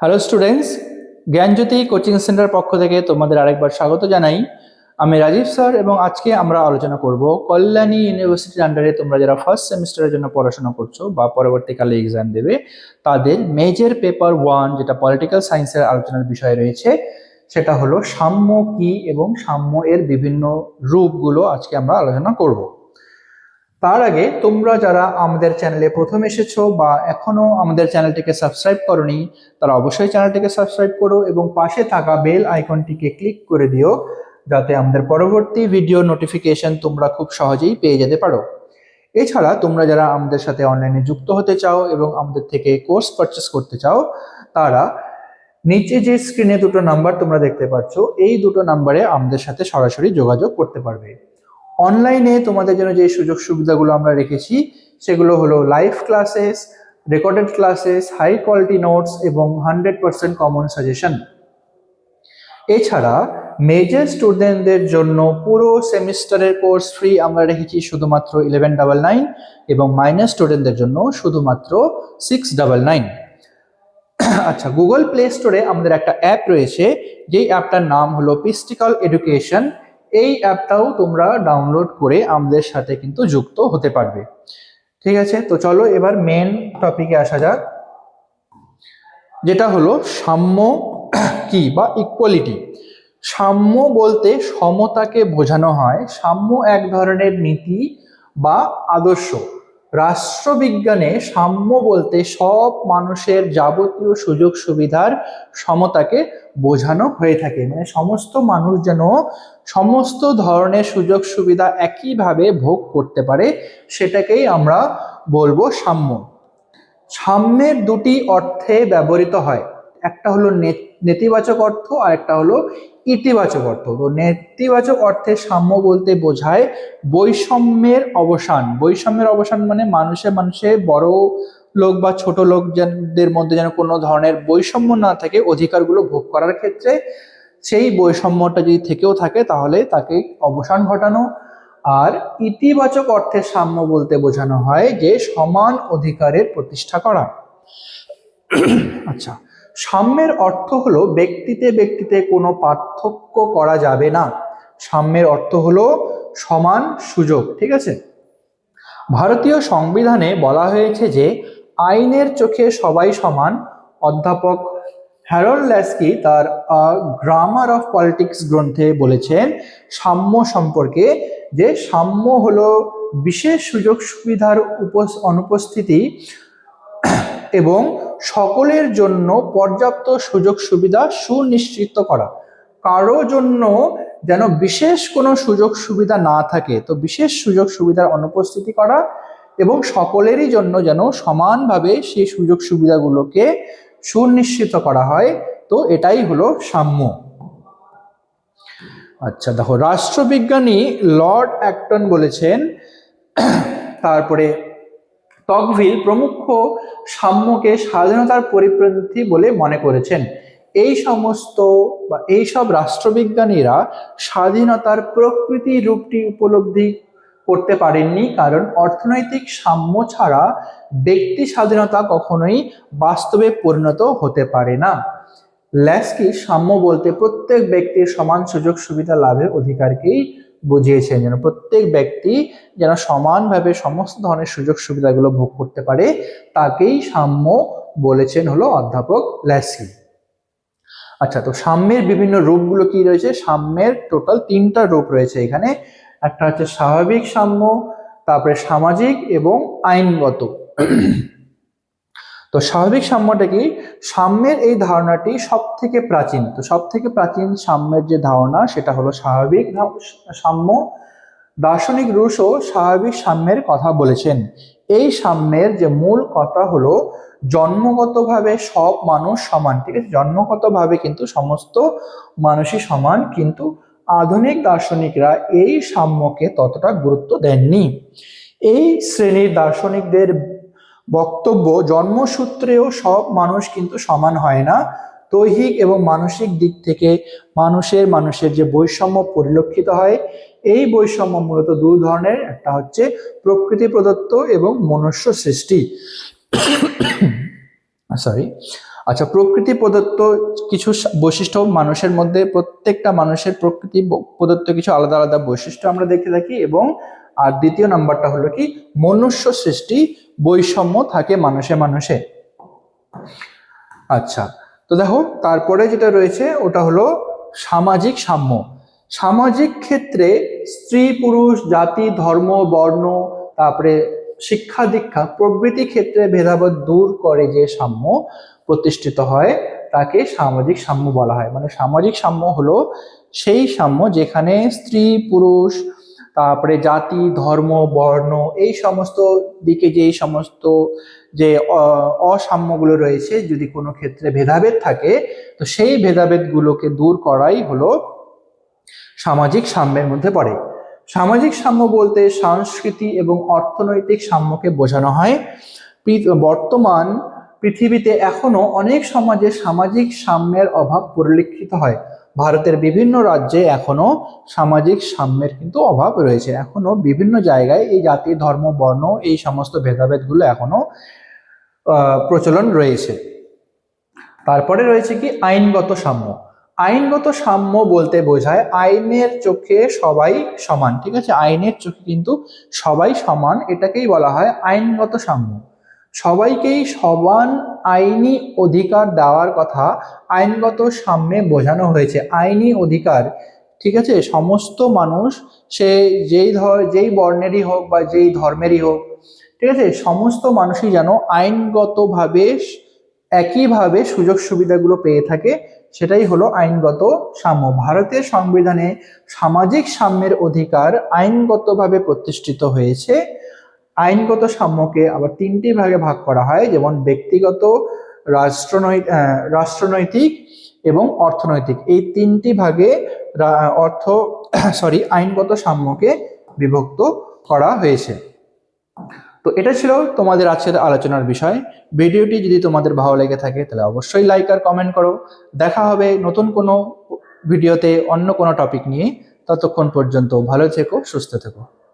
Hello students Gyanjyoti coaching centre পক্ষ থেকে তোমাদের আরেকবার স্বাগত জানাই। আমি রাজীব স্যার এবং আজকে আমরা আলোচনা করব কল্যাণী ইউনিভার্সিটির আন্ডারে তোমরা যারা ফার্স্ট সেমিস্টারের জন্য পড়াশোনা করছ বা পরবর্তীকালে এক্সাম দেবে, তাদের মেজর পেপার ওয়ান যেটা পলিটিক্যাল সায়েন্সের আলোচনার বিষয় রয়েছে, সেটা হলো সাম্য কি এবং সাম্য এর বিভিন্ন রূপগুলো আজকে আমরা আলোচনা করব। তার আগে তোমরা যারা আমাদের চ্যানেলে প্রথম এসেছ বা এখনও আমাদের চ্যানেলটিকে সাবস্ক্রাইব করনি, তারা অবশ্যই চ্যানেলটিকে সাবস্ক্রাইব করো এবং পাশে থাকা বেল আইকনটিকে ক্লিক করে দিও যাতে আমাদের পরবর্তী ভিডিও নোটিফিকেশন তোমরা খুব সহজেই পেয়ে যেতে পারো। এছাড়া তোমরা যারা আমাদের সাথে অনলাইনে যুক্ত হতে চাও এবং আমাদের থেকে কোর্স পারচেস করতে চাও, তারা নিচে যে স্ক্রিনে দুটো নাম্বার তোমরা দেখতে পাচ্ছ, এই দুটো নাম্বারে আমাদের সাথে সরাসরি যোগাযোগ করতে পারবে। অনলাইনে তোমাদের জন্য যে সুযোগ সুবিধাগুলো আমরা রেখেছি, সেগুলো হলো live classes recorded classes high quality notes এবং হান্ড্রেড পার্সেন্ট কমন সাজেশন এছাড়া মেজর স্টুডেন্টদের জন্য পুরো সেমিস্টারের কোর্স ফ্রি আমরা রেখেছি শুধুমাত্র ইলেভেন ডাবল নাইন এবং মাইনাস স্টুডেন্টদের জন্য শুধুমাত্র সিক্স ডাবল নাইন আচ্ছা গুগল প্লে স্টোরে আমাদের একটা অ্যাপ রয়েছে, যেই অ্যাপটার নাম হলো পিস্টিক্যাল এডুকেশন এই অ্যাপটাও তোমরা ডাউনলোড করে আমাদের সাথে কিন্তু যুক্ত হতে পারবে। ঠিক আছে? তো চলো এবার মেন টপিকে আসা যাক। যেটা হলো সাম্য কি বা ইকুয়ালিটি সাম্য বলতে সমতাকে বোঝানো হয়। সাম্য এক ধরনের নীতি বা আদর্শ। রাষ্ট্রবিজ্ঞানে সাম্য বলতে সব মানুষের যাবতীয় সুযোগ সুবিধার সমতাকে বোঝানো হয়ে থাকে। মানে সমস্ত মানুষ যেন সমস্ত ধরনের সুযোগ সুবিধা একইভাবে ভোগ করতে পারে, সেটাকেই আমরা বলব সাম্য। সাম্যের দুটি অর্থে ব্যবহৃত হয়। একটা হলো নেতিবাচক অর্থ আর একটা হলো ইতিবাচক অর্থ। তো নেতিবাচক অর্থে সাম্য বলতে বোঝায় বৈষম্যের অবসান। বৈষম্যের অবসান মানে মানুষে মানুষে বড় লোক বা ছোট লোকদের মধ্যে যেন কোনো ধরনের বৈষম্য না থাকে, অধিকারগুলো ভোগ করার ক্ষেত্রে সেই বৈষম্যটা যদি থেকেও থাকে তাহলে তাকে অবসান ঘটানো। আর ইতিবাচক অর্থে সাম্য বলতে বোঝানো হয় যে সমান অধিকারের প্রতিষ্ঠা করা। আচ্ছা সাম্যের অর্থ হলো ব্যক্তিতে ব্যক্তিতে কোনো পার্থক্য করা যাবে না। সাম্যের অর্থ হলো সমান সুযোগ, ঠিক আছে? ভারতীয় সংবিধানে বলা হয়েছে যে আইনের চোখে সবাই সমান। অধ্যাপক হ্যারল্ড ল্যাস্কি তার গ্রামার অফ পলিটিক্স গ্রন্থে বলেছেন সাম্য সম্পর্কে যে সাম্য হলো বিশেষ সুযোগ সুবিধার অনুপস্থিতি এবং সকলের জন্য পর্যাপ্ত সুযোগ সুবিধা সুনিশ্চিত করা। কারও জন্য যেন বিশেষ কোনো সুযোগ সুবিধা না থাকে, তো বিশেষ সুযোগ সুবিধার অনুপস্থিতি করা এবং সকলেরই জন্য যেন সমানভাবে সেই সুযোগ সুবিধাগুলোকে সুনিশ্চিত করা হয়, তো এটাই হলো সাম্য। আচ্ছা দেখো, রাষ্ট্রবিজ্ঞানী লর্ড অ্যাক্টন বলেছেন, তারপরে তকভিল প্রমুখ সাম্যকে স্বাধীনতার পরিপন্থী বলে মনে করেছেন। এই সমস্ত বা এই সব রাষ্ট্রবিজ্ঞানীরা স্বাধীনতার প্রকৃতি রূপটি উপলব্ধি করতে পারেননি কারণ অর্থনৈতিক সাম্য ছাড়া ব্যক্তি স্বাধীনতা কখনোই বাস্তবে পরিণত হতে পারে না। ল্যাস্কি সাম্য বলতে প্রত্যেক ব্যক্তির সমান সুযোগ সুবিধা লাভের অধিকারকেই বুঝিয়েছেন যেন প্রত্যেক ব্যক্তি যেন সমানভাবে সমস্ত ধরনের সুযোগ সুবিধাগুলো ভোগ করতে পারে, তাকেই সাম্য বলেছেন হলো অধ্যাপক ল্যাসি। আচ্ছা তো সাম্যের বিভিন্ন রূপগুলো কি রয়েছে? সাম্যের টোটাল তিনটা রূপ রয়েছে এখানে। একটা হচ্ছে স্বাভাবিক সাম্য, তারপরে সামাজিক এবং আইনগত। তো স্বাভাবিক সাম্যটা কি? সাম্যের এই ধারণাটি সব থেকে প্রাচীন। তো সব থেকে প্রাচীন সাম্যের যে ধারণা, সেটা হলো স্বাভাবিক সাম্য। দার্শনিক রুশও স্বাভাবিক সাম্যের কথা বলেছেন। এই সাম্যের যে মূল কথা হলো, জন্মগতভাবে সব মানুষ সমান, ঠিক আছে? জন্মগতভাবে কিন্তু সমস্ত মানুষই সমান, কিন্তু আধুনিক দার্শনিকরা এই সাম্যকে ততটা গুরুত্ব দেননি। এই শ্রেণির দার্শনিকদের বক্তব্য, জন্মসূত্রেও সব মানুষ কিন্তু সমান হয় না। দৈহিক এবং মানসিক দিক থেকে মানুষের মানুষের যে বৈষম্য পরিলক্ষিত হয়, এই বৈষম্য মূলত দু ধরনের। একটা হচ্ছে প্রকৃতি প্রদত্ত এবং মনুষ্য সৃষ্টি। সরি আচ্ছা প্রকৃতি প্রদত্ত কিছু বৈশিষ্ট্য মানুষের মধ্যে প্রত্যেকটা মানুষের প্রকৃতি প্রদত্ত কিছু আলাদা আলাদা বৈশিষ্ট্য আমরা দেখে থাকি এবং আর দ্বিতীয় নাম্বারটা হলো কি? মনুষ্য সৃষ্টি, বৈষম্য থাকে মানুষে মানুষে। আচ্ছা তো দেখো, তারপরে যেটা রয়েছে, ওটা হলো সামাজিক সাম্য। সামাজিক ক্ষেত্রে স্ত্রী, পুরুষ, জাতি, ধর্ম, বর্ণ, তারপরে শিক্ষা দীক্ষা, প্রভৃতি ক্ষেত্রে ভেদাভেদ দূর করে যে সাম্য প্রতিষ্ঠিত হয়, তাকে সামাজিক সাম্য বলা হয়। মানে সামাজিক সাম্য হলো সেই সাম্য যেখানে স্ত্রী, পুরুষ তারপরে জাতি, ধর্ম, বর্ণ, এই সমস্ত দিকে যে সমস্ত যে অসাম্যগুলো রয়েছে, যদি কোনো ক্ষেত্রে ভেদাভেদ থাকে, তো সেই ভেদাভেদগুলোকে দূর করাই হলো সামাজিক সাম্যের মধ্যে পড়ে। সামাজিক সাম্য বলতে সংস্কৃতি এবং অর্থনৈতিক সাম্যকে বোঝানো হয়। বর্তমান পৃথিবীতে এখনও অনেক সমাজে সামাজিক সাম্যের অভাব পরিলক্ষিত হয়। ভারতের বিভিন্ন রাজ্যে এখনও সামাজিক সাম্যের কিন্তু অভাব রয়েছে। এখনও বিভিন্ন জায়গায় এই জাতি, ধর্ম, বর্ণ, এই সমস্ত ভেদাভেদগুলো এখনও প্রচলন রয়েছে। তারপরে রয়েছে কি? আইনগত সাম্য। আইনগত সাম্য বলতে বোঝায় আইনের চোখে সবাই সমান, ঠিক আছে? আইনের চোখে কিন্তু সবাই সমান, এটাকেই বলা হয় আইনগত সাম্য। সবাইকেই সমান আইনি অধিকার দেওয়ার কথা আইনগত সাম্যে বোঝানো হয়েছে। আইনি অধিকার, ঠিক আছে? সমস্ত মানুষ, সে যেই ধর, যেই বর্ণেরই হোক বা যেই ধর্মেরই হোক, ঠিক আছে? সমস্ত মানুষই যেন আইনগতভাবে একইভাবে সুযোগ সুবিধাগুলো পেয়ে থাকে, সেটাই হলো আইনগত সাম্য। ভারতের সংবিধানে সামাজিক সাম্যের অধিকার আইনগতভাবে প্রতিষ্ঠিত হয়েছে। আইনগত সাম্যকে আবার তিনটি ভাগে ভাগ করা হয়, যেমন ব্যক্তিগত রাষ্ট্রনৈ রাষ্ট্রনৈতিক এবং অর্থনৈতিক। এই তিনটি ভাগে অর্থ সরি আইনগত সাম্যকে বিভক্ত করা হয়েছে। তো এটা ছিল তোমাদের আজকের আলোচনার বিষয়। ভিডিওটি যদি তোমাদের ভালো লেগে থাকে, তাহলে অবশ্যই লাইক আর কমেন্ট করো। দেখা হবে নতুন কোনো ভিডিওতে অন্য কোনো টপিক নিয়ে। ততক্ষণ পর্যন্ত ভালো থেকো, সুস্থ থেকো।